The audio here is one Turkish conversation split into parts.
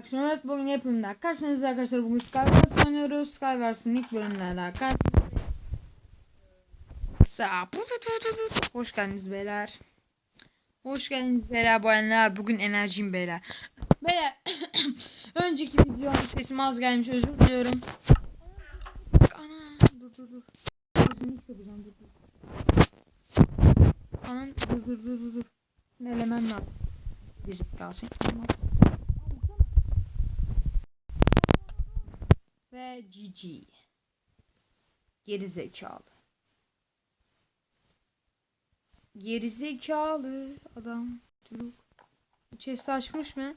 Akşam evet bugün yapımda karşınızda arkadaşlar bugün Skywars oynuyoruz. Skywars'ın ilk bölümlerine karşınızdayım. Hoş geldiniz beyler. Hoş geldiniz beyler bayanlar. Bugün enerjim beyler. Beyler önceki videom sesim az gelmiş özür diliyorum. Ana dur dur dur. Yapacağım dur dur. Dur dur elemem lazım. Bir kalsın. Tamam. Ve GG. Geri zekalı. Geri zekalı adam. Çocuk. Chest açmış mı?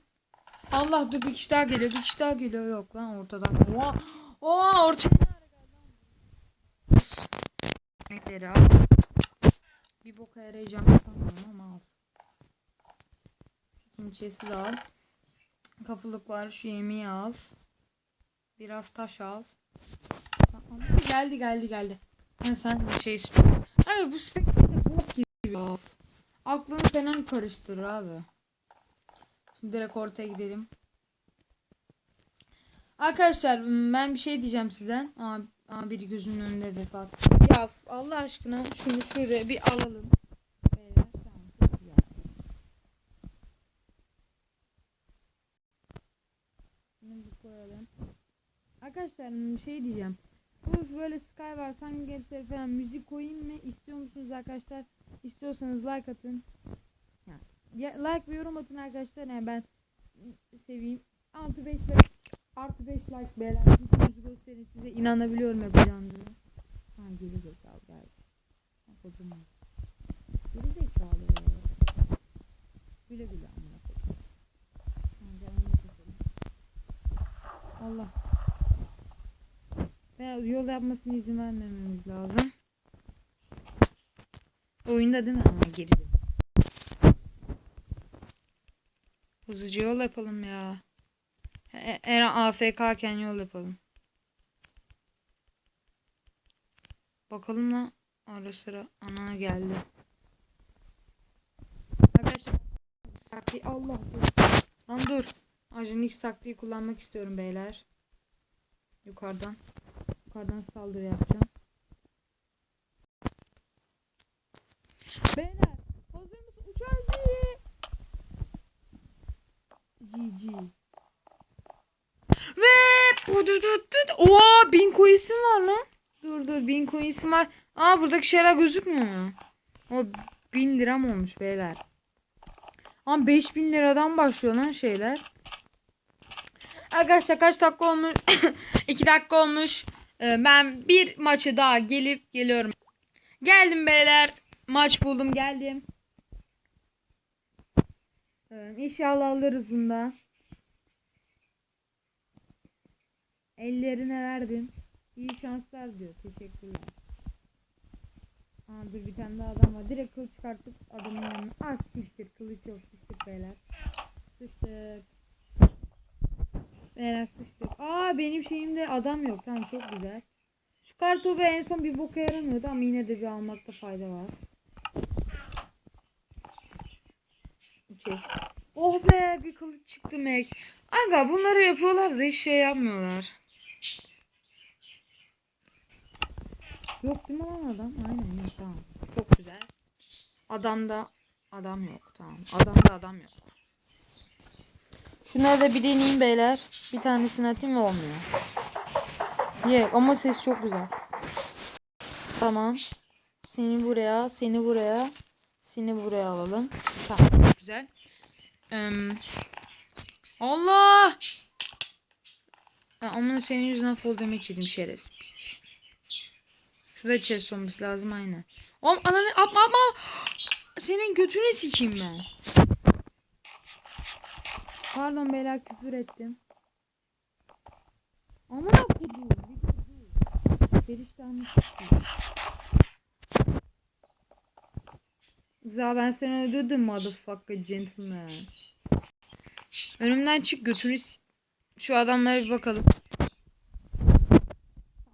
Allah dur bir kişi daha geliyor. Bir kişi daha geliyor. Yok lan ortadan. Oha. Oha al. Bir boka yarayacağım sanmıyorum ama al. Chest'i de al. Kafalık var. Şu yemeği al. Biraz taş al. Geldi geldi geldi. Ha sen şey spek. Abi bu spek bok gibi. Of. Aklını falan karıştırır abi. Şimdi direkt ortaya gidelim. Arkadaşlar ben bir şey diyeceğim sizden. Aa, aa biri gözümün önünde vefat. Ya Allah aşkına şunu şuraya bir alalım. Beyler, tamam, çok güzel. Bunu bir koyalım. Arkadaşlar bir şey diyeceğim. Bu böyle Skywars hangi gençler falan müzik koyayım mı? İstiyor musunuz arkadaşlar? İstiyorsanız like atın. Ya, like ve yorum atın arkadaşlar. Yani ben seveyim. Artı 5 like, artı 5 like beyler. Gücünüzü gösterin size inanabiliyorum yapacağınızı. Ha geri zekalı geldi. Ha kocaman. Geri zekalı. Güle güle amına koyayım. Allah. Veya yol yapmasına izin vermememiz lazım. Oyunda değil mi? Ama geri. Hızlıca yol yapalım ya. E- Eren AFK iken yol yapalım. Bakalım lan. Ara sıra ana geldi. Arkadaşlar taktiği Allah Lan dur. Ajan X taktiği kullanmak istiyorum beyler. Yukarıdan. Yukarıdan saldırı yapacağım. Beyler hazır mısın? Uçan GG. Ve Oha bin coins'im var lan. Dur dur bin coins'im var. Aa buradaki şeyler gözükmüyor mu? O bin liram olmuş beyler. Ama 5000 liradan başlıyor lan şeyler. Arkadaşlar kaç dakika olmuş? 2 dakika olmuş. Ee, ben bir maçı daha gelip geliyorum. Geldim beyler. Maç buldum geldim. Ee, inşallah alırız bunda. Ellerine verdim. İyi şanslar diyor. Teşekkürler. Aa, bir tane daha adam var. Direkt kılıç çıkartıp adamın yanına. Az siktir. Kılıç yok. Sıçtık beyler. Sıçtık. Sıçtık. Aa benim şeyimde adam yok. Tamam çok güzel. Şu kartopu en son bir boka yaramıyordu ama yine de bir almakta fayda var. Chest. Oh be bir kılıç çıktı Mac. Aga bunları yapıyorlar da hiç şey yapmıyorlar. Yok değil mi lan adam? Aynen yok tamam. Çok güzel. Adamda adam yok tamam. Adamda adam yok. Şunları da bir deneyeyim beyler. Bir tanesini atayım ve olmuyor. Ye ama ses çok güzel. Tamam. Seni buraya, seni buraya, seni buraya alalım. Tamam güzel. Ee, Allah! Ama senin yüzünden fall damage yedim şerefsiz. Şurada chest olması lazım aynen. Oğlum ananı atma atma. Senin götünü sikeyim ben. Pardon beyler küfür ettim. Amına kodum. Perişanlık. Za ben seni öldürdüm motherfucker gentleman. Önümden çık götünü Şu adamlara bir bakalım.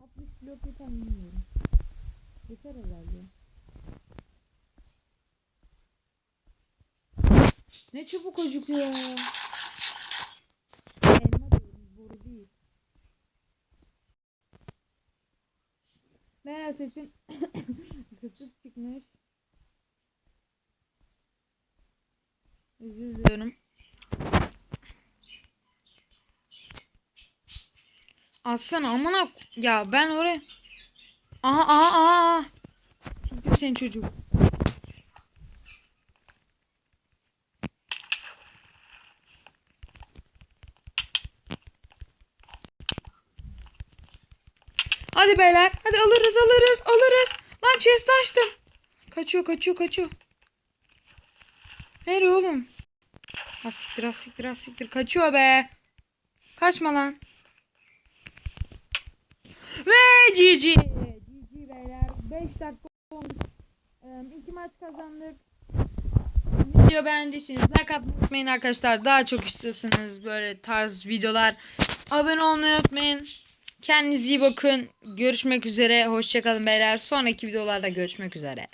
60 blok yeter mi bilmiyorum. Yeter herhalde. Ne çabuk acıkıyor ya. Beyler seçim kısık çıkmış. Özür diliyorum. Alsana amına ya ben oraya Aha aha aha. Siktir senin çocuk. Hadi beyler. Hadi alırız alırız alırız. Lan chest açtım. Kaçıyor kaçıyor kaçıyor. Nereye oğlum? Ha siktir ha. Kaçıyor be. Kaçma lan. Ve GG. GG beyler. 5 dakika olmuş. İki maç kazandık. Video beğendiyseniz like atmayı unutmayın arkadaşlar. Daha çok istiyorsanız böyle tarz videolar. Abone olmayı unutmayın. Kendinize iyi bakın. Görüşmek üzere. Hoşçakalın beyler. Sonraki videolarda görüşmek üzere.